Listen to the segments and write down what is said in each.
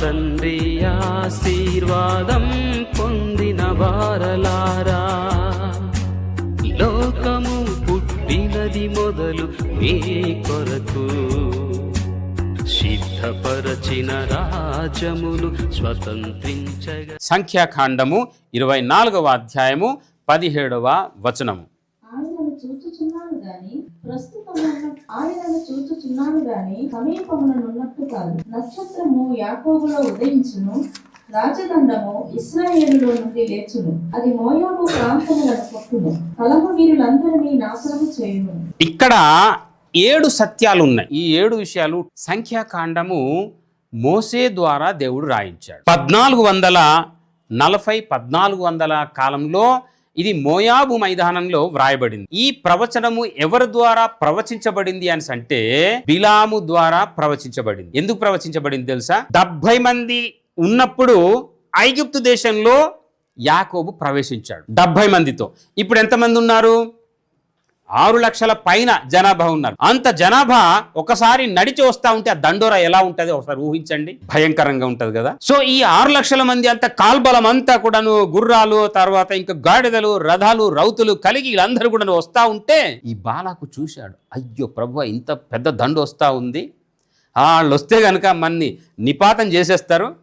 తండ్రి ఆశీర్వాదం పొందిన వారలారా. లోకము పుట్టినది మొదలు మీ కొరకు. సిద్ధపరచిన రాజమును స్వతంత్రించగా సంఖ్యాకాండము ఇరవై నాలుగవ అధ్యాయము పదిహేడవ వచనము. ఆయనను చూచుచున్నాను గాని ప్రస్తుతమున ఆయనను చూచుచున్నాను గాని సమీపముననున్నట్టు కాదు. నక్షత్రము యాకోబులో ఉదయించును రాజదండము ఇస్రాయేలులో నుండి లేచును. అది మోయాబు ప్రాంతములను కొట్టును కలము వీరులందరినీ నాశనము చేయును. ఇక్కడ ఏడు సత్యాలు ఉన్నాయి ఈ ఏడు విషయాలు సంఖ్యాకాండము మోసే ద్వారా దేవుడు రాయించాడు. పద్నాలుగు వందల నలభై పద్నాలుగు వందల కాలంలో ఇది మోయాబు మైదానంలో వ్రాయబడింది. ఈ ప్రవచనము ఎవరి ద్వారా ప్రవచించబడింది అని అంటే బిలాము ద్వారా ప్రవచించబడింది. ఎందుకు ప్రవచించబడింది తెలుసా? డెబ్బై మంది ఉన్నప్పుడు ఐగుప్తు దేశంలో యాకోబు ప్రవేశించాడు. డెబ్బై మందితో. ఇప్పుడు ఎంతమంది ఉన్నారు? ఆరు లక్షల పైన జనాభా ఉన్నారు. అంత జనాభా ఒకసారి నడిచి వస్తా ఉంటే ఆ దండోరా ఎలా ఉంటుంది? ఒకసారి ఊహించండి. భయంకరంగా ఉంటుంది కదా. సో ఈ ఆరు లక్షల మంది అంత కాల్బలం అంతా కూడాను గుర్రాలు తర్వాత ఇంకా గాడిదలు రథాలు రౌతులు కలిగి వీళ్ళందరూ కూడా వస్తా ఉంటే ఈ బాలాకు చూశాడు. అయ్యో ప్రభు ఇంత పెద్ద దండు వస్తా ఉంది. వాళ్ళు వస్తే కనుక మన్ని నిపాతం చేసేస్తారు.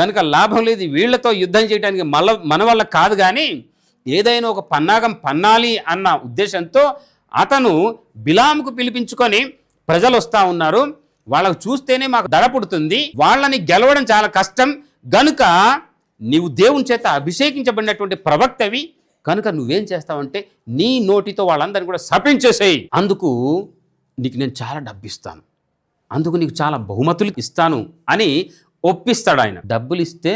గనుక లాభం లేదు వీళ్ళతో యుద్ధం చేయడానికి మళ్ళ మన వల్ల కాదు కానీ ఏదైనా ఒక పన్నాగం పన్నాలి అన్న ఉద్దేశంతో అతను బిలాముకు పిలిపించుకొని ప్రజలు వస్తూ ఉన్నారు. వాళ్ళకు చూస్తేనే మాకు దడ పుడుతుంది. వాళ్ళని గెలవడం చాలా కష్టం. గనుక నీవు దేవుని చేత అభిషేకించబడినటువంటి ప్రవక్తవి. కనుక నువ్వేం చేస్తావంటే నీ నోటితో వాళ్ళందరినీ కూడా శపించేసేయి. అందుకు నీకు నేను చాలా డబ్బు ఇస్తాను అందుకు నీకు చాలా బహుమతులు ఇస్తాను అని ఒప్పిస్తాడు ఆయన డబ్బులు ఇస్తే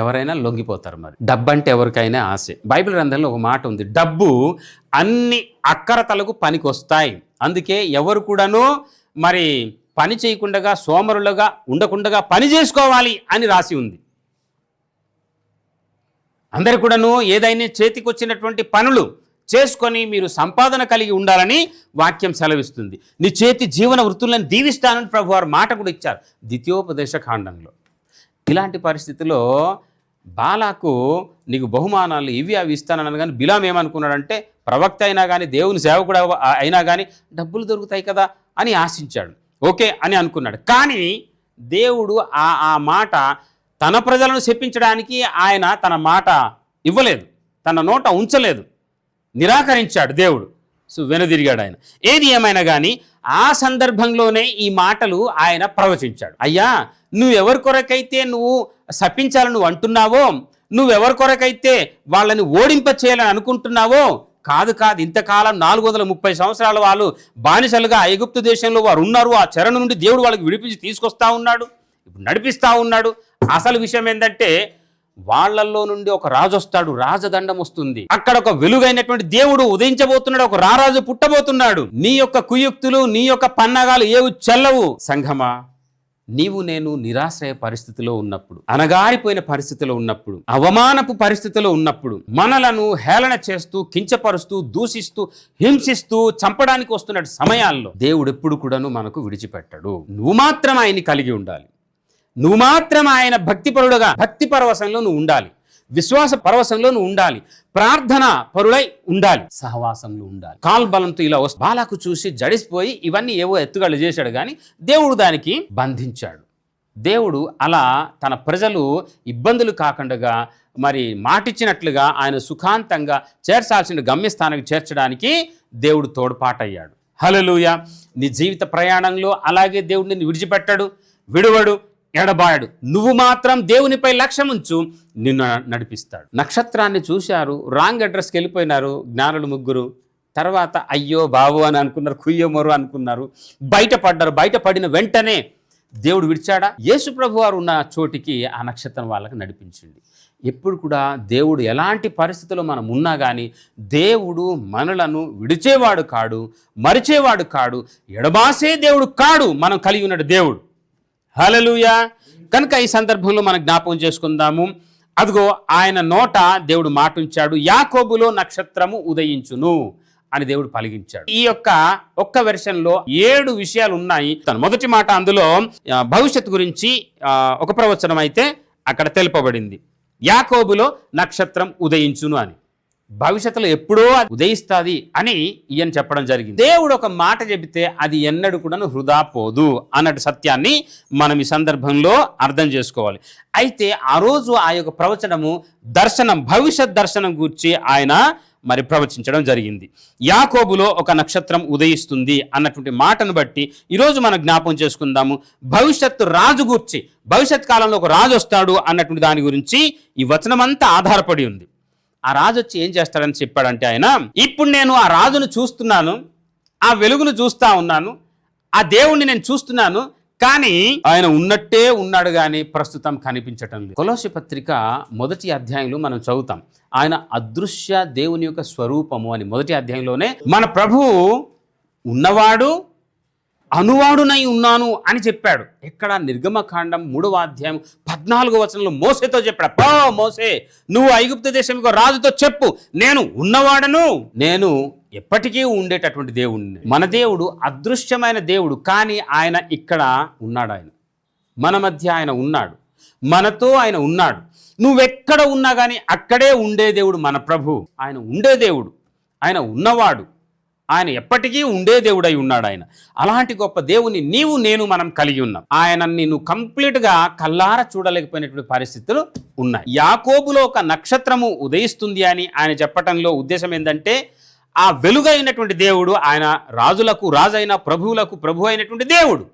ఎవరైనా లొంగిపోతారు మరి. డబ్బు అంటే ఎవరికైనా ఆశ. బైబిల్ గ్రంథంలో ఒక మాట ఉంది డబ్బు అన్ని అక్కరతలకు పనికొస్తాయి. అందుకే ఎవరు కూడాను మరి పని చేయకుండా సోమరులుగా ఉండకుండా పని చేసుకోవాలి అని రాసి ఉంది. అందరు కూడాను ఏదైనా చేతికొచ్చినటువంటి పనులు చేసుకొని మీరు సంపాదన కలిగి ఉండాలని వాక్యం సెలవిస్తుంది. నీ చేతి జీవన వృత్తులను దీవిస్తానని ప్రభు వారు మాట కూడా ఇచ్చారు. ద్వితీయోపదేశ కాండంలో. ఇలాంటి పరిస్థితిలో బాలాకు నీకు బహుమానాలు ఇవి అవి ఇస్తానన్నాను కానీ బిలాం ఏమనుకున్నాడంటే ప్రవక్త అయినా కానీ దేవుని సేవకుడు అయినా కానీ డబ్బులు దొరుకుతాయి కదా అని ఆశించాడు. ఓకే అని అనుకున్నాడు. కానీ దేవుడు ఆ ఆ మాట తన ప్రజలను చెప్పించడానికి ఆయన తన మాట ఇవ్వలేదు. తన నోట ఉంచలేదు. నిరాకరించాడు దేవుడు. సో వెనుదిరిగాడు ఆయన. ఏది ఏమైనా కానీ ఆ సందర్భంలోనే ఈ మాటలు ఆయన ప్రవచించాడు. అయ్యా నువ్వెవరి కొరకైతే నువ్వు శపించాలని నువ్వు అంటున్నావో నువ్వెవరి కొరకైతే వాళ్ళని ఓడింప చేయాలని అనుకుంటున్నావో కాదు కాదు ఇంతకాలం నాలుగు వందల ముప్పై సంవత్సరాల వాళ్ళు బానిసలుగా ఐగుప్తు దేశంలో వారు ఉన్నారు. ఆ చెర నుండి దేవుడు వాళ్ళకి విడిపించి తీసుకొస్తా ఉన్నాడు. ఇప్పుడు నడిపిస్తూ ఉన్నాడు. అసలు విషయం ఏంటంటే వాళ్ళల్లో నుండి ఒక రాజు వస్తాడు రాజదండం వస్తుంది. అక్కడ ఒక వెలుగైనటువంటి దేవుడు ఉదయించబోతున్నాడు ఒక రారాజు పుట్టబోతున్నాడు. నీ యొక్క కుయుక్తులు నీ యొక్క పన్నగాలు ఏవి చెల్లవు? సంఘమా నీవు నేను నిరాశ్రయ పరిస్థితిలో ఉన్నప్పుడు అనగారిపోయిన పరిస్థితిలో ఉన్నప్పుడు అవమానపు పరిస్థితిలో ఉన్నప్పుడు మనలను హేళన చేస్తూ కించపరుస్తూ దూషిస్తూ హింసిస్తూ చంపడానికి వస్తున్న సమయాల్లో దేవుడు ఎప్పుడు కూడాను మనకు విడిచిపెట్టడు. నువ్వు మాత్రం ఆయన్ని కలిగి ఉండాలి. నువ్వు మాత్రం ఆయన భక్తి పరుడుగా భక్తి పరవశంలో నువ్వు ఉండాలి. విశ్వాస పరవశంలో నువ్వు ఉండాలి. ప్రార్థన పరుడై ఉండాలి. సహవాసంలో ఉండాలి. కాల్బలంతో ఇలా వస్తే బాలకు చూసి జడిసిపోయి ఇవన్నీ ఏవో ఎత్తుగాళ్ళు చేశాడు కానీ దేవుడు దానికి బంధించాడు. దేవుడు అలా తన ప్రజలు ఇబ్బందులు కాకుండా మరి మాటిచ్చినట్లుగా ఆయన సుఖాంతంగా చేర్చాల్సిన గమ్యస్థానానికి చేర్చడానికి దేవుడు తోడ్పాటయ్యాడు. హలలుయ నీ జీవిత ప్రయాణంలో అలాగే దేవుడు నిన్ను విడిచిపెట్టాడు విడువడు ఎడబాయడు. నువ్వు మాత్రం దేవునిపై లక్ష్యం ఉంచు నిన్ను నడిపిస్తాడు. నక్షత్రాన్ని చూశారు రాంగ్ అడ్రస్కి వెళ్ళిపోయినారు జ్ఞానులు ముగ్గురు. తర్వాత అయ్యో బాబు అని అనుకున్నారు కుయ్యమరు అనుకున్నారు. బయటపడ్డారు బయటపడిన వెంటనే దేవుడు విడిచాడా? యేసు ప్రభు వారు ఉన్న చోటికి ఆ నక్షత్రం వాళ్ళకి నడిపించింది. ఎప్పుడు కూడా దేవుడు ఎలాంటి పరిస్థితుల్లో మనం ఉన్నా కానీ దేవుడు మనలను విడిచేవాడు కాడు మరిచేవాడు కాడు ఎడబాసే దేవుడు కాడు మనం కలిగి ఉన్నాడు దేవుడు. హలలుయా కనుక ఈ సందర్భంలో మనం జ్ఞాపకం చేసుకుందాము. అదిగో ఆయన నోట దేవుడు మాట ఉంచాడు యాకోబులో నక్షత్రము ఉదయించును అని దేవుడు పలిగించాడు. ఈ యొక్క ఒక్క వెర్షన్లో ఏడు విషయాలు ఉన్నాయి. తన మొదటి మాట అందులో భవిష్యత్ భవిష్యత్తు గురించి ఒక ప్రవచనం అయితే అక్కడ తెలుపబడింది. యాకోబులో నక్షత్రం ఉదయించును అని. భవిష్యత్తులో ఎప్పుడో అది ఉదయిస్తుంది అని ఈయన చెప్పడం జరిగింది. దేవుడు ఒక మాట చెబితే అది ఎన్నడూ కూడా హృదా పోదు అన్నట్టు సత్యాన్ని మనం ఈ సందర్భంలో అర్థం చేసుకోవాలి. అయితే ఆ రోజు ఆ యొక్క ప్రవచనము దర్శనం భవిష్యత్ దర్శనం గురించి ఆయన మరి ప్రవచించడం జరిగింది. యాకోబులో ఒక నక్షత్రం ఉదయిస్తుంది అన్నటువంటి మాటను బట్టి ఈరోజు మనం జ్ఞాపం చేసుకుందాము. భవిష్యత్తు రాజు గూర్చి భవిష్యత్ కాలంలో ఒక రాజు వస్తాడు అన్నటువంటి దాని గురించి ఈ వచనమంతా ఆధారపడి ఉంది. ఆ రాజు వచ్చి ఏం చేస్తాడని చెప్పాడంటే ఆయన ఇప్పుడు నేను ఆ రాజును చూస్తున్నాను ఆ వెలుగును చూస్తా ఉన్నాను ఆ దేవుణ్ణి నేను చూస్తున్నాను కానీ ఆయన ఉన్నట్టే ఉన్నాడు కానీ ప్రస్తుతం కనిపించటం లేదు. కొలోసి పత్రిక మొదటి అధ్యాయంలో మనం చదువుతాం. ఆయన అదృశ్య దేవుని యొక్క స్వరూపము అని మొదటి అధ్యాయంలోనే మన ప్రభువు ఉన్నవాడు అనువాడునై ఉన్నాను అని చెప్పాడు. ఎక్కడ? నిర్గమకాండం మూడవ అధ్యాయం పద్నాలుగో వచనంలో మోసేతో చెప్పాడు. పో మోసే నువ్వు ఐగుప్తు దేశం రాజుతో చెప్పు. నేను ఉన్నవాడను నేను ఎప్పటికీ ఉండేటటువంటి దేవుడిని మన దేవుడు అదృశ్యమైన దేవుడు కానీ ఆయన ఇక్కడ ఉన్నాడు ఆయన. మన మధ్య ఆయన ఉన్నాడు. మనతో ఆయన ఉన్నాడు. నువ్వెక్కడ ఉన్నా కానీ అక్కడే ఉండే దేవుడు మన ప్రభు. ఆయన ఉండే దేవుడు. ఆయన ఉన్నవాడు. ఆయన ఎప్పటికీ ఉండే దేవుడై ఉన్నాడు ఆయన. అలాంటి గొప్ప దేవుని నీవు నేను మనం కలిగి ఉన్నాం. ఆయన నిన్ను కంప్లీట్గా కల్లార చూడలేకపోయినటువంటి పరిస్థితులు ఉన్నాయి. యాకోబులో ఒక నక్షత్రము ఉదయిస్తుంది అని ఆయన చెప్పటంలో ఉద్దేశం ఏంటంటే ఆ వెలుగైనటువంటి దేవుడు ఆయన రాజులకు రాజైన ప్రభువులకు ప్రభు అయినటువంటి దేవుడు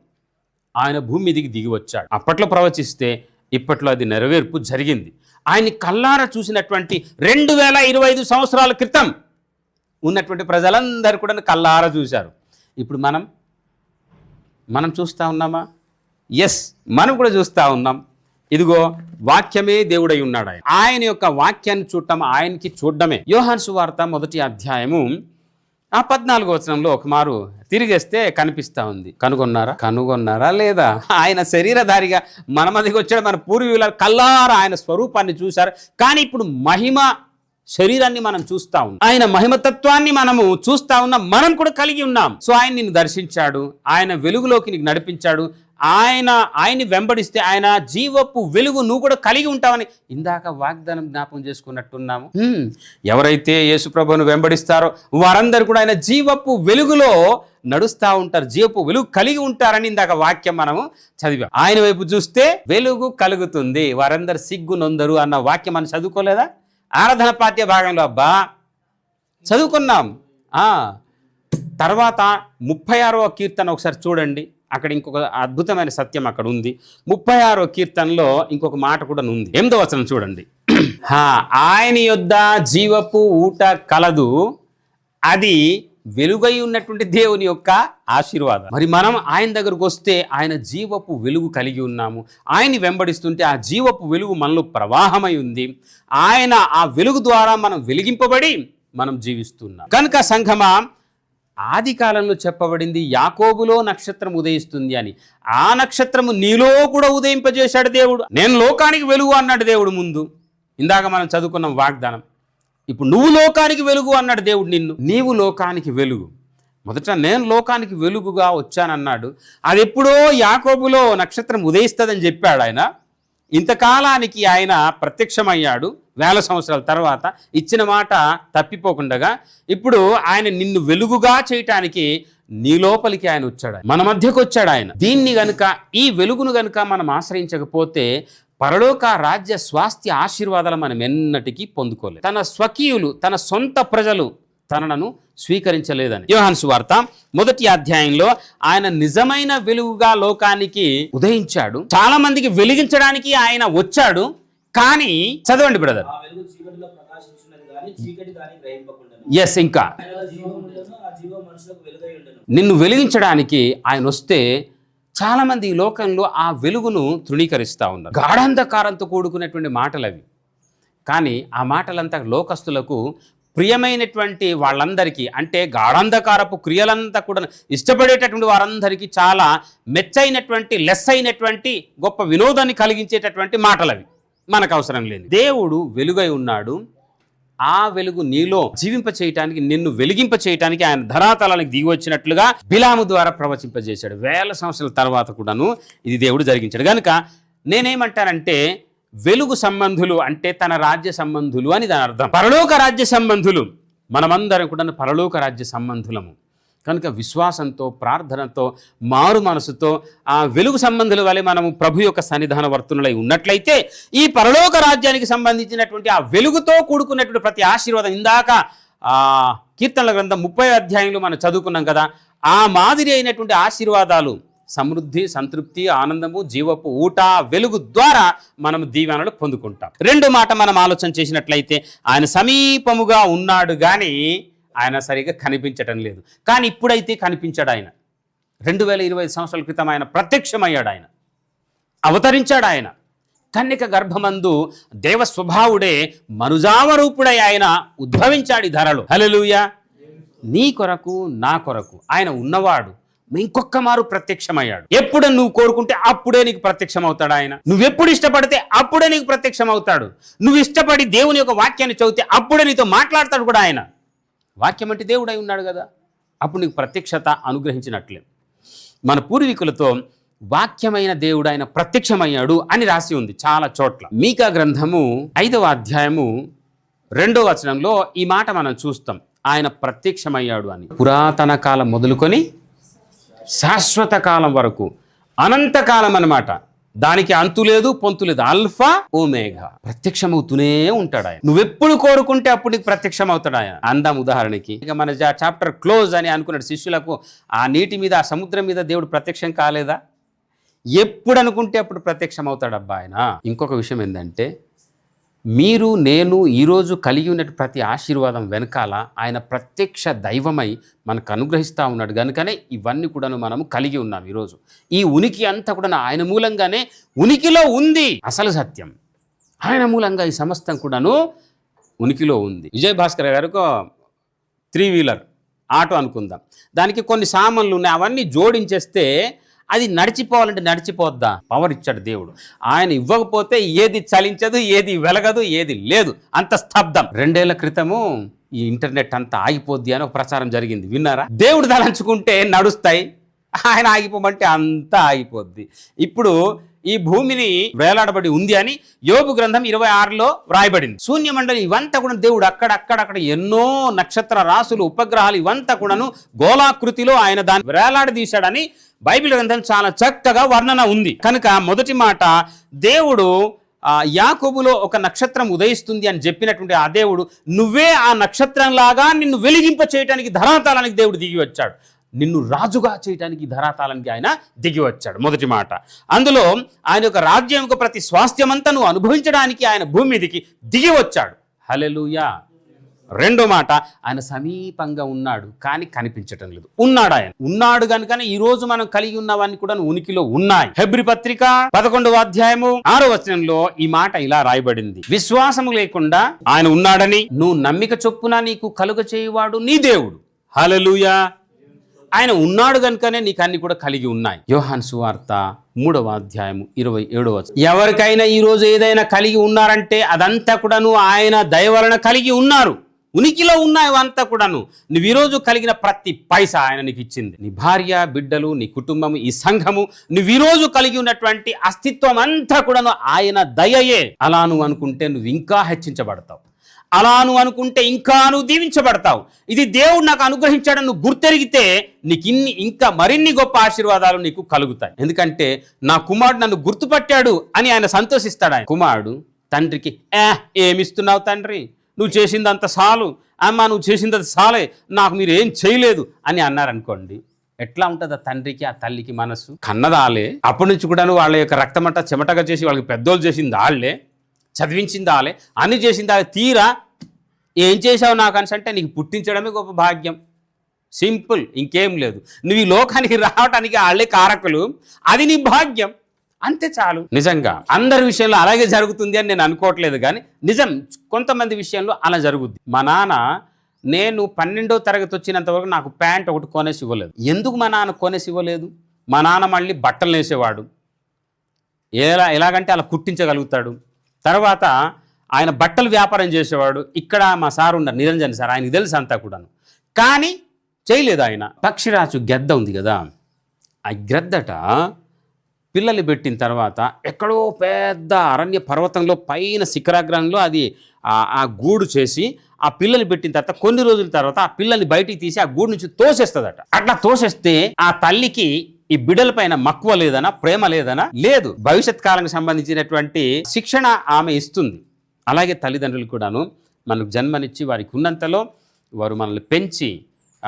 ఆయన భూమి మీదికి దిగి వచ్చాడు. అప్పట్లో ప్రవచిస్తే ఇప్పట్లో అది నెరవేర్పు జరిగింది. ఆయన కల్లార చూసినటువంటి రెండు వేల ఇరవై ఐదు సంవత్సరాల క్రితం ఉన్నటువంటి ప్రజలందరూ కూడా కల్లారా చూశారు. ఇప్పుడు మనం మనం చూస్తూ ఉన్నామా? ఎస్ మనం కూడా చూస్తూ ఉన్నాం. ఇదిగో వాక్యమే దేవుడై ఉన్నాడు ఆయన. ఆయన యొక్క వాక్యాన్ని చూడటం ఆయనకి చూడడమే. యోహాన్సు వార్త మొదటి అధ్యాయము ఆ పద్నాలుగో వచనంలో ఒక మారు తిరిగేస్తే కనిపిస్తూ ఉంది. కనుగొన్నారా? కనుగొన్నారా లేదా? ఆయన శరీరధారిగా మన మధ్యకి వచ్చాడు. మన పూర్వీకుల కల్లారా ఆయన స్వరూపాన్ని చూశారు. కానీ ఇప్పుడు మహిమ శరీరాన్ని మనం చూస్తా ఉన్నాం. ఆయన మహిమతత్వాన్ని మనము చూస్తా ఉన్నాం. మనం కూడా కలిగి ఉన్నాం. సో ఆయన నిన్ను దర్శించాడు. ఆయన వెలుగులోకి నీకు నడిపించాడు. ఆయన ఆయన్ని వెంబడిస్తే ఆయన జీవపు వెలుగు నువ్వు కూడా కలిగి ఉంటావని ఇందాక వాగ్దానం జ్ఞాపం చేసుకున్నట్టున్నాము. ఎవరైతే యేసుప్రభును వెంబడిస్తారో వారందరూ కూడా ఆయన జీవపు వెలుగులో నడుస్తూ ఉంటారు. జీవపు వెలుగు కలిగి ఉంటారని ఇందాక వాక్యం మనము చదివాం. ఆయన వైపు చూస్తే వెలుగు కలుగుతుంది. వారందరు సిగ్గు నొందరు అన్న వాక్యం మనం చదువుకోలేదా? ఆరాధన పాఠ్య భాగంలో అబ్బా చదువుకున్నాం. తర్వాత ముప్పై ఆరవ కీర్తన ఒకసారి చూడండి. అక్కడ ఇంకొక అద్భుతమైన సత్యం అక్కడ ఉంది. ముప్పై ఆరో కీర్తనలో ఇంకొక మాట కూడా ఉంది. ఎనిమిదో వచనం చూడండి. ఆయన యొద్ద జీవపు ఊట కలదు. అది వెలుగై ఉన్నటువంటి దేవుని యొక్క ఆశీర్వాదం. మరి మనం ఆయన దగ్గరకు వస్తే ఆయన జీవపు వెలుగు కలిగి ఉన్నాము. ఆయన్ని వెంబడిస్తుంటే ఆ జీవపు వెలుగు మనలో ప్రవాహమై ఉంది. ఆయన ఆ వెలుగు ద్వారా మనం వెలిగింపబడి మనం జీవిస్తున్నాం. కనుక సంఘమా ఆది కాలంలో చెప్పబడింది యాకోబులో నక్షత్రం ఉదయిస్తుంది అని. ఆ నక్షత్రము నీలో కూడా ఉదయింపజేశాడు దేవుడు. నేను లోకానికి వెలుగు అన్నాడు దేవుడు ముందు. ఇందాక మనం చదువుకున్నాం వాగ్దానం. ఇప్పుడు నువ్వు లోకానికి వెలుగు అన్నాడు దేవుడు నిన్ను. నీవు లోకానికి వెలుగు. మొదట నేను లోకానికి వెలుగుగా వచ్చానన్నాడు. అది ఎప్పుడో యాకోబులో నక్షత్రం ఉదయిస్తుందని చెప్పాడు ఆయన. ఇంతకాలానికి ఆయన ప్రత్యక్షమయ్యాడు వేల సంవత్సరాల తర్వాత. ఇచ్చిన మాట తప్పిపోకుండగా ఇప్పుడు ఆయన నిన్ను వెలుగుగా చేయటానికి నీ లోపలికి ఆయన వచ్చాడు. మన మధ్యకు వచ్చాడు ఆయన. దీన్ని గనుక ఈ వెలుగును గనుక మనం ఆశ్రయించకపోతే పరలోక రాజ్య స్వాస్థ్య ఆశీర్వాదాలు మనం ఎన్నటికీ పొందుకోలేదు. తన స్వకీయులు తన సొంత ప్రజలు తనను స్వీకరించలేదని. యోహాను సువార్త మొదటి అధ్యాయంలో ఆయన నిజమైన వెలుగుగా లోకానికి ఉదయించాడు. చాలా మందికి వెలిగించడానికి ఆయన వచ్చాడు. కానీ చదవండి బ్రదర్. ఎస్ ఇంకా. నిన్ను వెలిగించడానికి ఆయన వస్తే చాలామంది ఈ లోకంలో ఆ వెలుగును తృణీకరిస్తూ ఉన్నారు. గాఢంధకారంతో కూడుకున్నటువంటి మాటలు అవి కానీ ఆ మాటలంతా లోకస్తులకు ప్రియమైనటువంటి వాళ్ళందరికీ అంటే గాఢంధకారపు క్రియలంతా కూడా ఇష్టపడేటటువంటి వారందరికీ చాలా మెచ్చైనటువంటి లెస్ అయినటువంటి గొప్ప వినోదాన్ని కలిగించేటటువంటి మాటలు అవి మనకు అవసరం లేదు దేవుడు వెలుగై ఉన్నాడు. ఆ వెలుగు నీలో జీవింప చేయటానికి నిన్ను వెలిగింప చేయటానికి ఆయన ధరాతలానికి దిగి వచ్చినట్లుగా బిలాము ద్వారా ప్రవచింపజేశాడు. వేల సంవత్సరాల తర్వాత కూడాను ఇది దేవుడు జరిగించాడు. కనుక నేనేమంటానంటే వెలుగు సంబంధులు అంటే తన రాజ్య సంబంధులు అని దాని అర్థం. పరలోక రాజ్య సంబంధులు మనమందరం కూడా పరలోక రాజ్య సంబంధులము. కనుక విశ్వాసంతో ప్రార్థనతో మారు మనసుతో ఆ వెలుగు సంబంధుల వలె మనము ప్రభు యొక్క సన్నిధాన వర్తనులై ఉన్నట్లయితే ఈ పరలోక రాజ్యానికి సంబంధించినటువంటి ఆ వెలుగుతో కూడుకున్నటువంటి ప్రతి ఆశీర్వాదం ఇందాక ఆ కీర్తనల గ్రంథం ముప్పై అధ్యాయంలో మనం చదువుకున్నాం కదా ఆ మాదిరి అయినటువంటి ఆశీర్వాదాలు సమృద్ధి సంతృప్తి ఆనందము జీవపు ఊట వెలుగు ద్వారా మనం దీవెనలు పొందుకుంటాం. రెండు మాట మనం ఆలోచన చేసినట్లయితే ఆయన సమీపముగా ఉన్నాడు కానీ ఆయన సరిగా కనిపించటం లేదు. కానీ ఇప్పుడైతే కనిపించాడు ఆయన. రెండు వేల ఇరవై సంవత్సరాల క్రితం ఆయన ప్రత్యక్షమయ్యాడు ఆయన. అవతరించాడు ఆయన. కన్యక గర్భమందు దేవ స్వభావుడే మనుజావరూపుడై ఆయన ఉద్భవించాడు ఈ ధరలు. హలలుయ నీ కొరకు నా కొరకు ఆయన ఉన్నవాడు. ఇంకొక్క మారు ప్రత్యక్షమయ్యాడు. ఎప్పుడు నువ్వు కోరుకుంటే అప్పుడే నీకు ప్రత్యక్షం అవుతాడు ఆయన. నువ్వెప్పుడు ఇష్టపడితే అప్పుడే నీకు ప్రత్యక్షం అవుతాడు నువ్వు ఇష్టపడి దేవుని యొక్క వాక్యాన్ని చదివితే అప్పుడే నీతో మాట్లాడతాడు కూడా ఆయన. వాక్యం అంటే దేవుడై ఉన్నాడు కదా. అప్పుడు నీకు ప్రత్యక్షత అనుగ్రహించినట్లే. మన పూర్వీకులతో వాక్యమైన దేవుడు ఆయన ప్రత్యక్షమయ్యాడు అని రాసి ఉంది చాలా చోట్ల. మీకా గ్రంథము ఐదవ అధ్యాయము రెండో వచనంలో ఈ మాట మనం చూస్తాం. ఆయన ప్రత్యక్షమయ్యాడు అని. పురాతన కాలం మొదలుకొని శాశ్వత కాలం వరకు అనంతకాలం అన్నమాట. దానికి అంతు లేదు పొంతు లేదు. అల్ఫా ఓమేఘా ప్రత్యక్షమవుతూనే ఉంటాడు ఆయన. నువ్వెప్పుడు కోరుకుంటే అప్పుడు నీకు ప్రత్యక్షం అవుతాడు ఆయన. అందాం ఉదాహరణకి. ఇక మన చాప్టర్ క్లోజ్ అని అనుకున్నాడు శిష్యులకు ఆ నీటి మీద ఆ సముద్రం మీద దేవుడు ప్రత్యక్షం కాలేదా? ఎప్పుడు అనుకుంటే అప్పుడు ప్రత్యక్షం అవుతాడు అబ్బా ఆయన. ఇంకొక విషయం ఏంటంటే మీరు నేను ఈరోజు కలిగి ఉన్న ప్రతి ఆశీర్వాదం వెనకాల ఆయన ప్రత్యక్ష దైవమై మనకు అనుగ్రహిస్తూ ఉన్నాడు. కనుకనే ఇవన్నీ కూడాను మనము కలిగి ఉన్నాం ఈరోజు ఈ ఉనికి అంతా కూడా ఆయన మూలంగానే ఉనికిలో ఉంది. అసలు సత్యం. ఆయన మూలంగా ఈ సమస్తం కూడాను ఉనికిలో ఉంది. విజయ్ భాస్కర్ గారికి త్రీ వీలర్ ఆటో అనుకుందాం. దానికి కొన్ని సామాన్లు ఉన్నాయి. అవన్నీ జోడించేస్తే అది నడిచిపోవాలంటే నడిచిపోద్దా? పవర్ ఇచ్చాడు దేవుడు. ఆయన ఇవ్వకపోతే ఏది చలించదు ఏది వెలగదు ఏది లేదు. అంత స్తబ్దం. రెండేళ్ళ క్రితము ఈ ఇంటర్నెట్ అంతా ఆగిపోద్ది అని ఒక ప్రచారం జరిగింది. విన్నారా? దేవుడు తలంచుకుంటే నడుస్తాయి. ఆయన ఆగిపోమంటే అంతా ఆగిపోద్ది. ఇప్పుడు ఈ భూమిని వేలాడబడి ఉంది అని యోగు గ్రంథం ఇరవై ఆరులో వ్రాయబడింది. శూన్యమండలి ఇవంతా కూడా దేవుడు అక్కడక్కడక్కడ ఎన్నో నక్షత్ర రాసులు ఉపగ్రహాలు ఇవంతా కూడాను గోళాకృతిలో ఆయన దాన్ని వేలాడదీశాడని బైబిల్ గ్రంథం చాలా చక్కగా వర్ణన ఉంది. కనుక మొదటి మాట దేవుడు యాకోబులో ఒక నక్షత్రం ఉదయిస్తుంది అని చెప్పినటువంటి ఆ దేవుడు నువ్వే ఆ నక్షత్రంలాగా నిన్ను వెలిగింప చేయడానికి ధరాతాలానికి దేవుడు దిగి వచ్చాడు. నిన్ను రాజుగా చేయడానికి ధరాతాలానికి ఆయన దిగి వచ్చాడు. మొదటి మాట. అందులో ఆయన యొక్క రాజ్యం యొక్క ప్రతి స్వాస్థ్యమంతా నువ్వు అనుభవించడానికి ఆయన భూమి మీదకి దిగి వచ్చాడు. హలెలుయా రెండో మాట ఆయన సమీపంగా ఉన్నాడు కానీ కనిపించటం లేదు. ఉన్నాడు ఆయన. ఉన్నాడు కనుకనే ఈ రోజు మనం కలిగి ఉన్నవన్నీ కూడా ఉనికిలో ఉన్నాయి. హెబ్రి పత్రిక పదకొండవ అధ్యాయము ఆరో వచనంలో ఈ మాట ఇలా రాయబడింది. విశ్వాసము లేకుండా ఆయన ఉన్నాడని నువ్వు నమ్మిక చొప్పున నీకు కలుగ చేయువాడు నీ దేవుడు. హలలుయా ఆయన ఉన్నాడు కనుకనే నీకు అన్ని కూడా కలిగి ఉన్నాయి. యోహాన్ సువార్త మూడవ అధ్యాయము ఇరవై ఏడవ ఎవరికైనా ఈరోజు ఏదైనా కలిగి ఉన్నారంటే అదంతా కూడాను ఆయన దయ వలన కలిగి ఉన్నారు. ఉనికిలో ఉన్నాయి అంతా కూడాను. నువ్వు ఈరోజు కలిగిన ప్రతి పైసా ఆయన నీకు ఇచ్చింది. నీ భార్య బిడ్డలు నీ కుటుంబము ఈ సంఘము నువ్వు ఈరోజు కలిగి ఉన్నటువంటి అస్తిత్వం అంతా కూడాను ఆయన దయయే. అలా నువ్వు అనుకుంటే నువ్వు ఇంకా హెచ్చించబడతావు. అలా నువ్వు అనుకుంటే ఇంకా నువ్వు దీవించబడతావు. ఇది దేవుడు నాకు అనుగ్రహించాడని నువ్వు గుర్తెరిగితే నీకు ఇన్ని ఇంకా మరిన్ని గొప్ప ఆశీర్వాదాలు నీకు కలుగుతాయి. ఎందుకంటే నా కుమారుడు నన్ను గుర్తుపట్టాడు అని ఆయన సంతోషిస్తాడు ఆయన. కుమారుడు తండ్రికి ఏ ఏమిస్తున్నావు తండ్రి? నువ్వు చేసిందంత చాలు అమ్మ నువ్వు చేసింది చాలే నాకు మీరు ఏం చేయలేదు అని అన్నారనుకోండి. ఎట్లా ఉంటుంది ఆ తండ్రికి ఆ తల్లికి మనసు? కన్నదాలే. అప్పటి నుంచి కూడా వాళ్ళ యొక్క రక్తమంట చెమటగా చేసి వాళ్ళకి పెద్దోళ్ళు చేసింది వాళ్ళే చదివించింది వాళ్ళే అన్ని చేసింది వాళ్ళే తీరా ఏం చేసావు నాకు అంటే నీకు పుట్టించడమే గొప్ప భాగ్యం. సింపుల్ ఇంకేం లేదు. నువ్వు ఈ లోకానికి రావడానికి వాళ్ళే కారకులు. అది నీ భాగ్యం. అంతే చాలు. నిజంగా అందరి విషయంలో అలాగే జరుగుతుంది అని నేను అనుకోవట్లేదు కానీ నిజం కొంతమంది విషయంలో అలా జరుగుద్ది. మా నాన్న నేను పన్నెండో తరగతి వచ్చినంత వరకు నాకు ప్యాంట్ ఒకటి కొనేసి ఇవ్వలేదు. ఎందుకు మా నాన్న కొనేసి ఇవ్వలేదు? మా నాన్న మళ్ళీ బట్టలు వేసేవాడు ఎలా ఎలాగంటే అలా కుట్టించగలుగుతాడు. తర్వాత ఆయన బట్టలు వ్యాపారం చేసేవాడు. ఇక్కడ మా సార్ ఉన్నారు నిరంజన్ సార్ ఆయనకి తెలుసు అంతా కూడాను. కానీ చేయలేదు ఆయన. పక్షిరాజు గెద్ద ఉంది కదా ఆ గెద్దట పిల్లలు పెట్టిన తర్వాత ఎక్కడో పెద్ద అరణ్య పర్వతంలో పైన శిఖరాగ్రంలో అది ఆ- గూడు చేసి ఆ పిల్లలు పెట్టిన తర్వాత కొన్ని రోజుల తర్వాత ఆ పిల్లల్ని బయటికి తీసి ఆ గూడు నుంచి తోసేస్తుందట. అట్లా తోసేస్తే ఆ తల్లికి ఈ బిడ్డల పైన మక్కువ లేదనా ప్రేమ లేదనా? లేదు. భవిష్యత్ కాలానికి సంబంధించినటువంటి శిక్షణ ఆమె ఇస్తుంది. అలాగే తల్లిదండ్రులు కూడాను మనకు జన్మనిచ్చి వారికి ఉన్నంతలో వారు మనల్ని పెంచి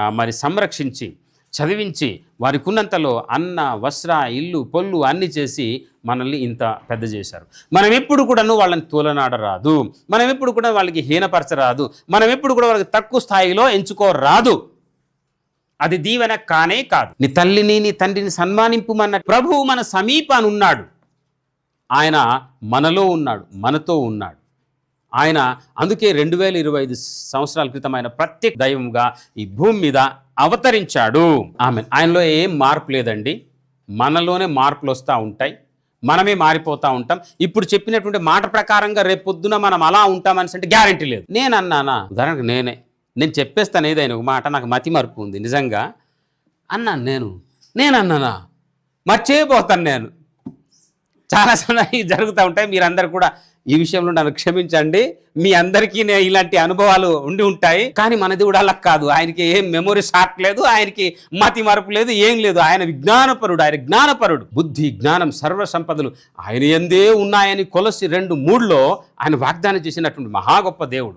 మరి సంరక్షించి చదివించి వారికి ఉన్నంతలో అన్న వస్త్ర ఇల్లు పొల్లు అన్ని చేసి మనల్ని ఇంత పెద్ద చేశారు. మనం ఎప్పుడు కూడాను వాళ్ళని తోలనాడరాదు. మనం ఎప్పుడు కూడా వాళ్ళకి హీనపరచరాదు. మనం ఎప్పుడు కూడా వాళ్ళకి తక్కువ స్థాయిలో ఎంచుకోరాదు. అది దీవెన కానే కాదు. నీ తల్లిని నీ తండ్రిని సన్మానింపుమన్న ప్రభువు మన సమీపానున్నాడు. ఆయన మనలో ఉన్నాడు మనతో ఉన్నాడు. ఆయన అందుకే రెండు వేల ఇరవై ఐదు సంవత్సరాల క్రితం ఆయన ప్రత్యేక దైవంగా ఈ భూమి మీద అవతరించాడు. ఆమె ఆయనలో ఏం మార్పు లేదండి. మనలోనే మార్పులు వస్తూ ఉంటాయి. మనమే మారిపోతూ ఉంటాం. ఇప్పుడు చెప్పినటువంటి మాట ప్రకారంగా రేపు మనం అలా ఉంటామని అంటే గ్యారంటీ లేదు. నేను అన్నానా? ఉదాహరణకు నేనే. నేను చెప్పేస్తాను ఏదైనా ఒక మాట నాకు మతి మరుపు ఉంది. నిజంగా అన్నాను నేను. నేను అన్నానా? మర్చిపోతాను నేను. చాలా సమయం జరుగుతూ ఉంటాయి. మీరందరూ కూడా ఈ విషయంలో నన్ను క్షమించండి. మీ అందరికీ నే- ఇలాంటి అనుభవాలు ఉండి ఉంటాయి. కానీ మనది కూడా అలా కాదు. ఆయనకి ఏం మెమొరీ షార్ట్ లేదు ఆయనకి మతి మరపు లేదు ఏం లేదు. ఆయన విజ్ఞానపరుడు ఆయన జ్ఞానపరుడు. బుద్ధి జ్ఞానం సర్వ సంపదలు ఆయన ఎందే ఉన్నాయని కొలసి రెండు మూడులో ఆయన వాగ్దానం చేసినటువంటి మహా గొప్ప దేవుడు.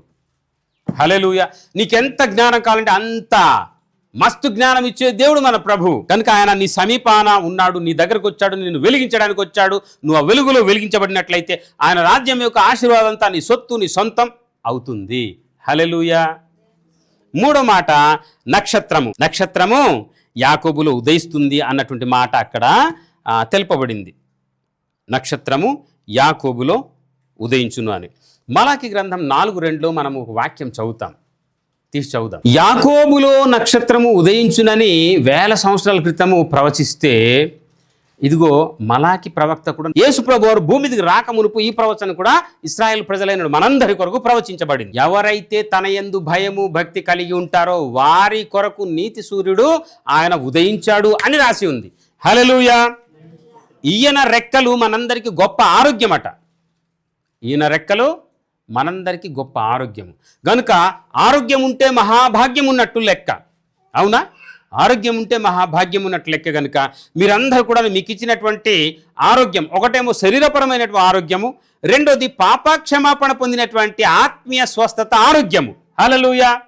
హలెలుయ నీకెంత జ్ఞానం కావాలంటే అంతా మస్తు జ్ఞానం ఇచ్చే దేవుడు మన ప్రభు. కనుక ఆయన నీ సమీపాన ఉన్నాడు నీ దగ్గరకు వచ్చాడు నిన్ను వెలిగించడానికి వచ్చాడు. నువ్వు ఆ వెలుగులో వెలిగించబడినట్లయితే ఆయన రాజ్యం యొక్క ఆశీర్వాదం అంతా నీ సొత్తు నీ సొంతం అవుతుంది. హలెలుయ మూడో మాట నక్షత్రము. నక్షత్రము యాకోబులో ఉదయిస్తుంది అన్నటువంటి మాట అక్కడ తెలుపబడింది. నక్షత్రము యాకోబులో ఉదయించును అని. మలాకి గ్రంథం నాలుగు రెండులో మనం ఒక వాక్యం చదువుతాం. తీసి చదువుదాం. యాకోబులో నక్షత్రము ఉదయించునని వేల సంవత్సరాల క్రితము ప్రవచిస్తే ఇదిగో మలాకి ప్రవక్త కూడా యేసుప్రభు వారు భూమి రాక మునుపు ఈ ప్రవచనం కూడా ఇస్రాయల్ ప్రజలైన మనందరి కొరకు ప్రవచించబడింది. ఎవరైతే తన ఎందు భయము భక్తి కలిగి ఉంటారో వారి కొరకు నీతి సూర్యుడు ఆయన ఉదయించాడు అని రాసి ఉంది. హలలుయా ఈయన రెక్కలు మనందరికీ గొప్ప ఆరోగ్యమట. ఈయన రెక్కలు మనందరికీ గొప్ప ఆరోగ్యము. గనుక ఆరోగ్యం ఉంటే మహాభాగ్యం ఉన్నట్టు లెక్క. అవునా? ఆరోగ్యం ఉంటే మహాభాగ్యం ఉన్నట్టు లెక్క కనుక మీరందరూ కూడా మీకు ఇచ్చినటువంటి ఆరోగ్యం ఒకటేమో శరీరపరమైనటువంటి ఆరోగ్యము రెండోది పాపక్షమాపణ పొందినటువంటి ఆత్మీయ స్వస్థత ఆరోగ్యము. హలలుయా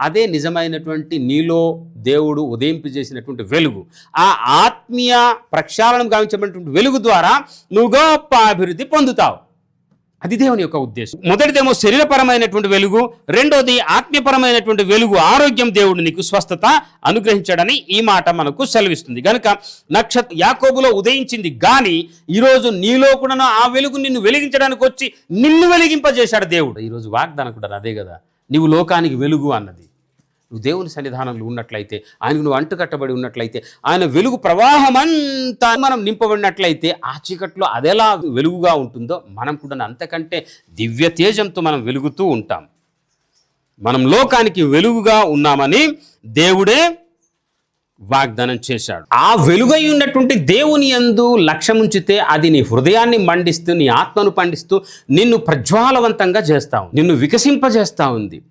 అదే నిజమైనటువంటి నీలో దేవుడు ఉదయింపజేసినటువంటి వెలుగు. ఆ ఆత్మీయ ప్రక్షాళనం గావించబడినటువంటి వెలుగు ద్వారా నువ్వు గొప్ప అభివృద్ధి పొందుతావు. అది దేవుని యొక్క ఉద్దేశం. మొదటిదేమో శరీరపరమైనటువంటి వెలుగు రెండోది ఆత్మీయపరమైనటువంటి వెలుగు ఆరోగ్యం దేవుడు నీకు స్వస్థత అనుగ్రహించాడని ఈ మాట మనకు సెలవిస్తుంది. గనుక నక్షత్ర యాకోబులో ఉదయించింది గాని ఈరోజు నీలో కూడా ఆ వెలుగు నిన్ను వెలిగించడానికి వచ్చి నిన్ను వెలిగింపజేశాడు దేవుడు. ఈరోజు వాగ్దానం కూడా అదే కదా. నీవు లోకానికి వెలుగు అన్నది. నువ్వు దేవుని సన్నిధానంలో ఉన్నట్లయితే ఆయనకు నువ్వు అంటుకట్టబడి ఉన్నట్లయితే ఆయన వెలుగు ప్రవాహమంతా మనం నింపబడినట్లయితే ఆ చీకట్లో అదెలా వెలుగుగా ఉంటుందో మనం కూడా అంతకంటే దివ్య తేజంతో మనం వెలుగుతూ ఉంటాం. మనం లోకానికి వెలుగుగా ఉన్నామని దేవుడే వాగ్దానం చేశాడు. ఆ వెలుగై ఉన్నటువంటి దేవుని యందు లక్ష్యముంచితే అది నీ హృదయాన్ని మండిస్తూ నీ ఆత్మను పండిస్తూ నిన్ను ప్రజ్వాలవంతంగా చేస్తావు నిన్ను వికసింపజేస్తా ఉంది.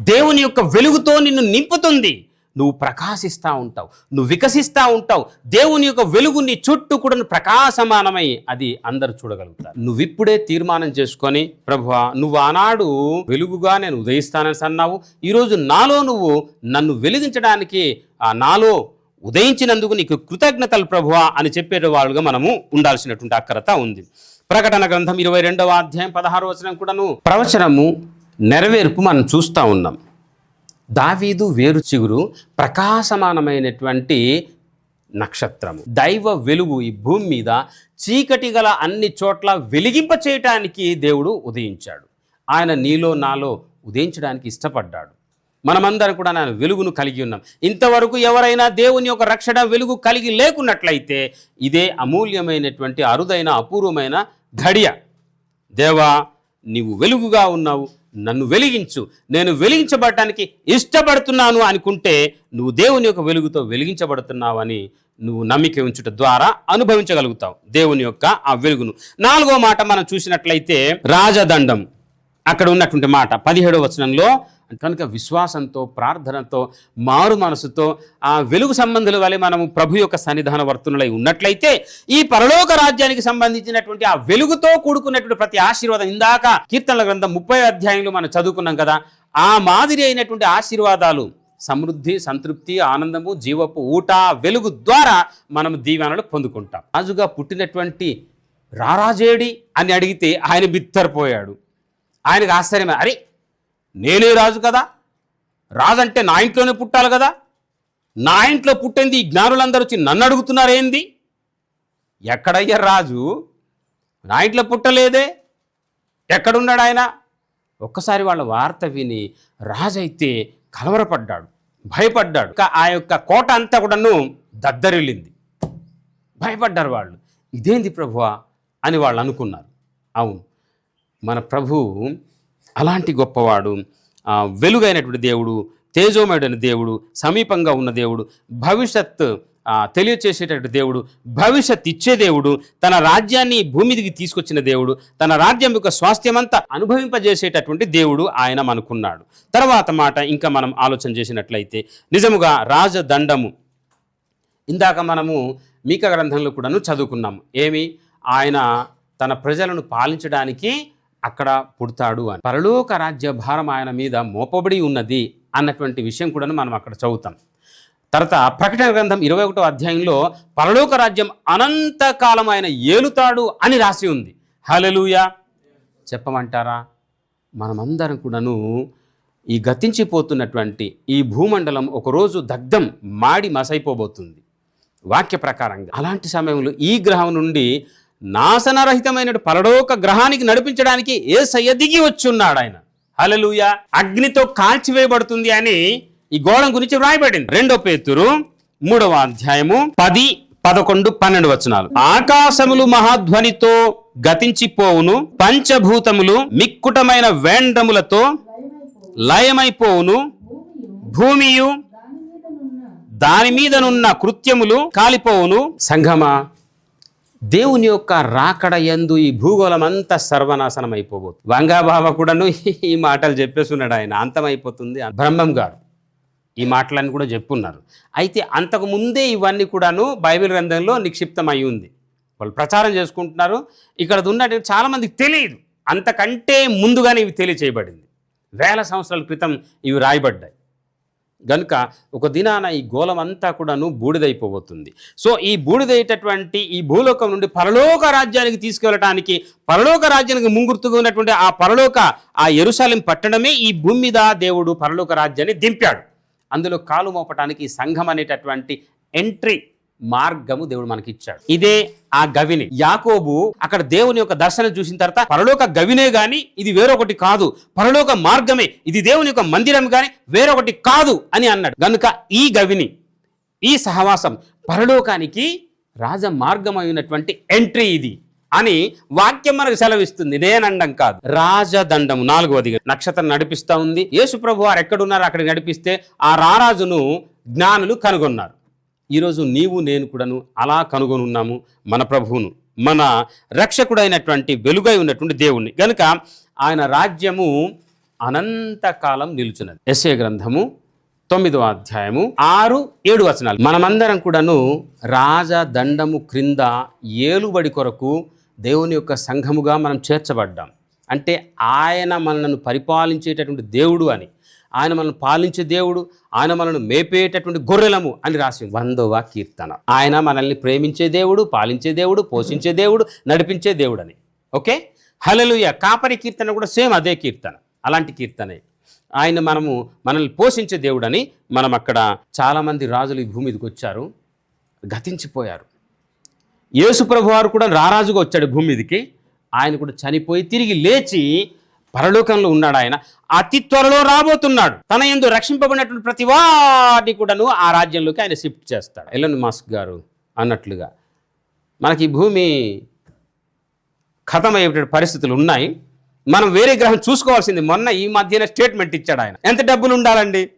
దేవుని యొక్క వెలుగుతో నిన్ను నింపుతుంది. నువ్వు ప్రకాశిస్తూ ఉంటావు. నువ్వు వికసిస్తూ ఉంటావు. దేవుని యొక్క వెలుగు నీ చుట్టూ కూడా ప్రకాశమానమై అది అందరు చూడగలుగుతారు. నువ్వు ఇప్పుడే తీర్మానం చేసుకొని ప్రభువా నువ్వు ఆనాడు వెలుగుగా నేను ఉదయిస్తానని అన్నావు. ఈరోజు నాలో నువ్వు నన్ను వెలిగించడానికి ఆ నాలో ఉదయించినందుకు నీకు కృతజ్ఞతలు ప్రభువా అని చెప్పేటవాళ్ళుగా మనము ఉండాల్సినటువంటి అక్కరత ఉంది. ప్రకటన గ్రంథం ఇరవై రెండవ అధ్యాయం పదహారు వచనం కూడాను ప్రవచనము నెరవేర్పు మనం చూస్తూ ఉన్నాం. దావీదు వేరు చిగురు ప్రకాశమానమైనటువంటి నక్షత్రము. దైవ వెలుగు ఈ భూమి మీద చీకటి గల అన్ని చోట్ల వెలిగింప చేయటానికి దేవుడు ఉదయించాడు. ఆయన నీలో నాలో ఉదయించడానికి ఇష్టపడ్డాడు. మనమందరం కూడా ఆయన వెలుగును కలిగి ఉన్నాం. ఇంతవరకు ఎవరైనా దేవుని యొక్క రక్షణ వెలుగు కలిగి లేకున్నట్లయితే ఇదే అమూల్యమైనటువంటి అరుదైన అపూర్వమైన ఘడియ. దేవా నీవు వెలుగుగా ఉన్నావు. నన్ను వెలిగించు. నేను వెలిగించబడటానికి ఇష్టపడుతున్నాను అనుకుంటే నువ్వు దేవుని యొక్క వెలుగుతో వెలిగించబడుతున్నావని నువ్వు నమ్మిక ఉంచుట ద్వారా అనుభవించగలుగుతావు దేవుని యొక్క ఆ వెలుగును. నాలుగో మాట మనం చూసినట్లయితే రాజదండం. అక్కడ ఉన్నటువంటి మాట. పదిహేడవ వచనంలో కనుక విశ్వాసంతో ప్రార్థనతో మారు మనసుతో ఆ వెలుగు సంబంధుల వలె మనము ప్రభు యొక్క సన్నిధాన వర్తనులై ఉన్నట్లయితే ఈ పరలోక రాజ్యానికి సంబంధించినటువంటి ఆ వెలుగుతో కూడుకున్నటువంటి ప్రతి ఆశీర్వాదం ఇందాక కీర్తనల గ్రంథం ముప్పై అధ్యాయంలో మనం చదువుకున్నాం కదా ఆ మాదిరి అయినటువంటి ఆశీర్వాదాలు సమృద్ధి సంతృప్తి ఆనందము జీవపు ఊట వెలుగు ద్వారా మనం దీవెనలు పొందుకుంటాం. రాజుగా పుట్టినటువంటి రారాజేడి అని అడిగితే ఆయన బిత్తరపోయాడు. ఆయనకు ఆశ్చర్యమే. అరే నేనే రాజు కదా? రాజు అంటే నా ఇంట్లోనే పుట్టాలి కదా? నా ఇంట్లో పుట్టింది ఈ జ్ఞానులందరూ వచ్చి నన్ను అడుగుతున్నారేంది ఎక్కడయ్యా రాజు? నా ఇంట్లో పుట్టలేదే? ఎక్కడున్నాడు ఆయన? ఒక్కసారి వాళ్ళ వార్త విని రాజు అయితే కలవరపడ్డాడు భయపడ్డాడు. ఆ యొక్క కోట అంతా కూడాను దద్దరిల్లింది. భయపడ్డారు వాళ్ళు. ఇదేంది ప్రభువా? అని వాళ్ళు అనుకున్నారు. అవును. మన ప్రభువు అలాంటి గొప్పవాడు వెలుగైనటువంటి దేవుడు తేజోమయుడైన దేవుడు సమీపంగా ఉన్న దేవుడు భవిష్యత్ తెలియచేసేటటువంటి దేవుడు భవిష్యత్ ఇచ్చే దేవుడు తన రాజ్యాన్ని భూమిదికి భూమి తీసుకొచ్చిన దేవుడు తన రాజ్యం యొక్క స్వాస్థ్యమంతా అనుభవింపజేసేటటువంటి దేవుడు ఆయన మనకున్నాడు. తర్వాత మాట ఇంకా మనం ఆలోచన చేసినట్లయితే నిజముగా రాజదండము. ఇందాక మనము మీక గ్రంథంలో కూడాను చదువుకున్నాము. ఏమి? ఆయన తన ప్రజలను పాలించడానికి అక్కడ పుడతాడు అని. పరలోక రాజ్య భారం ఆయన మీద మోపబడి ఉన్నది అన్నటువంటి విషయం కూడా మనం అక్కడ చదువుతాం. తర్వాత ప్రకటన గ్రంథం ఇరవై ఒకటో అధ్యాయంలో పరలోక రాజ్యం అనంతకాలం ఆయన ఏలుతాడు అని రాసి ఉంది. హలలుయ చెప్పమంటారా? మనమందరం కూడాను ఈ గతించిపోతున్నటువంటి ఈ భూమండలం ఒకరోజు దగ్ధం మాడి మసైపోబోతుంది. వాక్య ప్రకారంగా. అలాంటి సమయంలో ఈ గ్రహం నుండి నాశనరహితమైన పరలోక గ్రహానికి నడిపించడానికి ఏ సయ్య దిగి వచ్చున్నాడు ఆయన. హలలుయ అగ్నితో కాల్చివేయబడుతుంది అని ఈ గోళం గురించి వ్రాయబడింది. రెండో పేతురు మూడవ అధ్యాయము పది పదకొండు పన్నెండు వచనాలు. ఆకాశములు మహాధ్వనితో గతించిపోవును పంచభూతములు మిక్కుటమైన వేండ్రములతో లయమైపోవును భూమియు దాని మీదనున్న కృత్యములు కాలిపోవును. సంఘమా దేవుని యొక్క రాకడ యందు ఈ భూగోళం అంతా సర్వనాశనం అయిపోబోతుంది వంగాబావ కూడాను ఈ మాటలు చెప్పేస్తున్నాడు ఆయన. అంతమైపోతుంది బ్రహ్మం గారు ఈ మాటలన్నీ కూడా చెప్పున్నారు. అయితే అంతకు ముందే ఇవన్నీ కూడాను బైబిల్ గ్రంథంలో నిక్షిప్తమై ఉంది. వాళ్ళు ప్రచారం చేసుకుంటున్నారు. ఇక్కడ ఉన్న చాలామందికి తెలియదు. అంతకంటే ముందుగానే ఇవి తెలియచేయబడింది. వేల సంవత్సరాల క్రితం ఇవి రాయబడ్డాయి. గనుక ఒక దినాన ఈ గోళం అంతా కూడాను బూడిదైపోబోతుంది. సో ఈ బూడిదైనటువంటి ఈ భూలోకం నుండి పరలోక రాజ్యానికి తీసుకెళ్ళటానికి పరలోక రాజ్యానికి ముంగుర్తుగా ఉన్నటువంటి ఆ పరలోక ఆ ఎరుసాలెం పట్టడమే ఈ భూమి మీద దేవుడు పరలోక రాజ్యాన్ని దింపాడు. అందులో కాలు మోపటానికి సంఘం అనేటటువంటి ఎంట్రీ మార్గము దేవుడు మనకి ఇచ్చాడు ఇదే ఆ గవిని. యాకోబు అక్కడ దేవుని యొక్క దర్శనం చూసిన తర్వాత పరలోక గవినే గాని ఇది వేరొకటి కాదు. పరలోక మార్గమే. ఇది దేవుని యొక్క మందిరం గాని వేరొకటి కాదు అని అన్నాడు. కనుక ఈ గవిని ఈ సహవాసం పరలోకానికి రాజ మార్గమైనటువంటి ఎంట్రీ ఇది అని వాక్యం మనకు సెలవిస్తుంది. నేనండం కాదు. రాజదండము. నాలుగవది నక్షత్రం నడిపిస్తూ ఉంది. యేసు ప్రభు వారు ఎక్కడున్నారు అక్కడ నడిపిస్తే ఆ రారాజును జ్ఞానులు కనుగొన్నారు. ఈరోజు నీవు నేను కూడాను అలా కనుగొనున్నాము మన ప్రభువును మన రక్షకుడైనటువంటి వెలుగై ఉన్నటువంటి దేవుణ్ణి. కనుక ఆయన రాజ్యము అనంతకాలం నిలుచున్నది. ఎస్ఏ గ్రంథము తొమ్మిదో అధ్యాయము ఆరు ఏడు వచనాలు. మనమందరం కూడాను రాజదండము క్రింద ఏలుబడి కొరకు దేవుని యొక్క సంఘముగా మనం చేర్చబడ్డాం. అంటే ఆయన మనను పరిపాలించేటటువంటి దేవుడు అని. ఆయన మనల్ని పాలించే దేవుడు ఆయన మనల్ని మేపేటటువంటి గొర్రెలము అని రాసి వందవ కీర్తన. ఆయన మనల్ని ప్రేమించే దేవుడు పాలించే దేవుడు పోషించే దేవుడు నడిపించే దేవుడు అని ఓకే? హలలుయ కాపరి కీర్తన కూడా సేమ్ అదే కీర్తన. అలాంటి కీర్తనే. ఆయన మనము మనల్ని పోషించే దేవుడని మనం అక్కడ చాలామంది రాజులు ఈ భూమి మీదకి వచ్చారు. గతించిపోయారు. యేసు ప్రభు వారు కూడా రారాజుగా వచ్చాడు భూమి మీదకి. ఆయన కూడా చనిపోయి తిరిగి లేచి పరలోకంలో ఉన్నాడు ఆయన. అతి త్వరలో రాబోతున్నాడు. తన ఎందు రక్షింపబడినటువంటి ప్రతి వాటిని కూడాను ఆ రాజ్యంలోకి ఆయన షిఫ్ట్ చేస్తాడు. ఎలన్ మాస్క్ గారు అన్నట్లుగా మనకి భూమి ఖతమయ్యేటువంటి పరిస్థితులు ఉన్నాయి. మనం వేరే గ్రహం చూసుకోవాల్సింది మొన్న ఈ మధ్యన స్టేట్మెంట్ ఇచ్చాడు ఆయన. ఎంత డబ్బులు ఉండాలండి?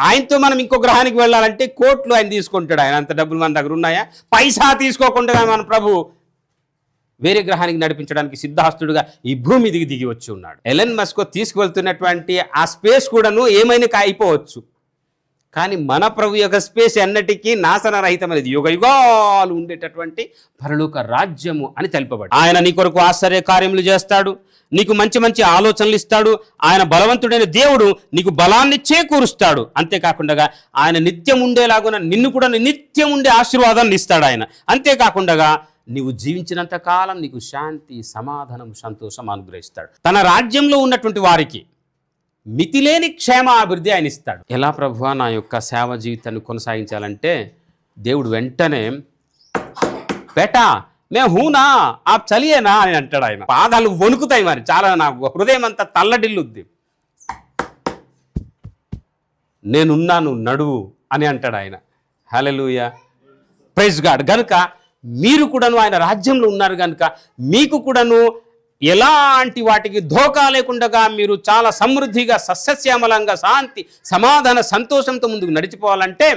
ఆయనతో మనం ఇంకో గ్రహానికి వెళ్ళాలంటే కోట్లు ఆయన తీసుకుంటాడు ఆయన. అంత డబ్బులు మన దగ్గర ఉన్నాయా? పైసా తీసుకోకుండా మన ప్రభు వేరే గ్రహానికి నడిపించడానికి సిద్ధాస్తుడుగా ఈ భూమి దిగి దిగి వచ్చి ఉన్నాడు. ఎలెన్ మస్కో తీసుకువెళ్తున్నటువంటి ఆ స్పేస్ కూడాను ఏమైనా అయిపోవచ్చు కానీ మన ప్రభు యొక్క స్పేస్ ఎన్నటికీ నాశనరహితమైనది. యుగ యుగాలు ఉండేటటువంటి పరలోక రాజ్యము అని తెలుపబడి ఆయన నీ కొరకు ఆశ్చర్య కార్యములు చేస్తాడు. నీకు మంచి మంచి ఆలోచనలు ఇస్తాడు. ఆయన బలవంతుడైన దేవుడు నీకు బలాన్ని చేకూరుస్తాడు అంతేకాకుండా ఆయన నిత్యం ఉండేలాగున నిన్ను కూడా నిత్యం ఉండే ఆశీర్వాదాన్ని ఇస్తాడు ఆయన. అంతేకాకుండా నీవు జీవించినంత కాలం నీకు శాంతి సమాధానం సంతోషం అనుగ్రహిస్తాడు. తన రాజ్యంలో ఉన్నటువంటి వారికి మితిలేని క్షేమ అభివృద్ధి ఆయన ఇస్తాడు. ఎలా ప్రభువా నా యొక్క సేవ జీవితాన్ని కొనసాగించాలంటే దేవుడు వెంటనే బేటా మే హూనా? ఆ చలియేనా? అని అంటాడు ఆయన. పాదాలు వణుకుతాయి మరి. చాలా నాకు హృదయం అంతా తల్లడిల్లుద్ది. నేనున్నాను నడువు అని అంటాడు ఆయన. హలెలుయ ప్రైజ్ గాడ్ గనుక మీరు కూడాను ఆయన రాజ్యంలో ఉన్నారు కనుక మీకు కూడాను ఎలాంటి వాటికి ధోకా లేకుండా మీరు చాలా సమృద్ధిగా సస్యశ్యామలంగా శాంతి సమాధాన సంతోషంతో ముందుకు నడిచిపోవాలంటే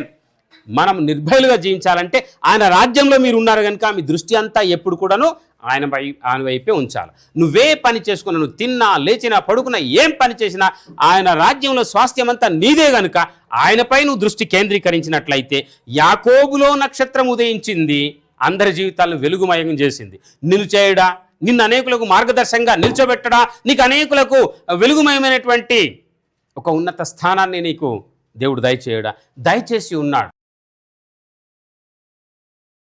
మనం నిర్భయులుగా జీవించాలంటే ఆయన రాజ్యంలో మీరు ఉన్నారు కనుక మీ దృష్టి అంతా ఎప్పుడు కూడాను ఆయన వై ఆయన వైపే ఉంచాలి. నువ్వే పని చేసుకున్నా నువ్వు తిన్నా లేచినా పడుకున్నా ఏం పని చేసినా ఆయన రాజ్యంలో స్వాస్థ్యం అంతా నీదే గనుక ఆయనపై నువ్వు దృష్టి కేంద్రీకరించినట్లయితే యాకోబులో నక్షత్రం ఉదయించింది అందరి జీవితాలను వెలుగుమయం చేసింది. నిలుచేయడా? నిన్ను అనేకులకు మార్గదర్శంగా నిల్చోబెట్టడా? నీకు అనేకులకు వెలుగుమయమైనటువంటి ఒక ఉన్నత స్థానాన్ని నీకు దేవుడు దయచేయడా? దయచేసి ఉన్నాడు.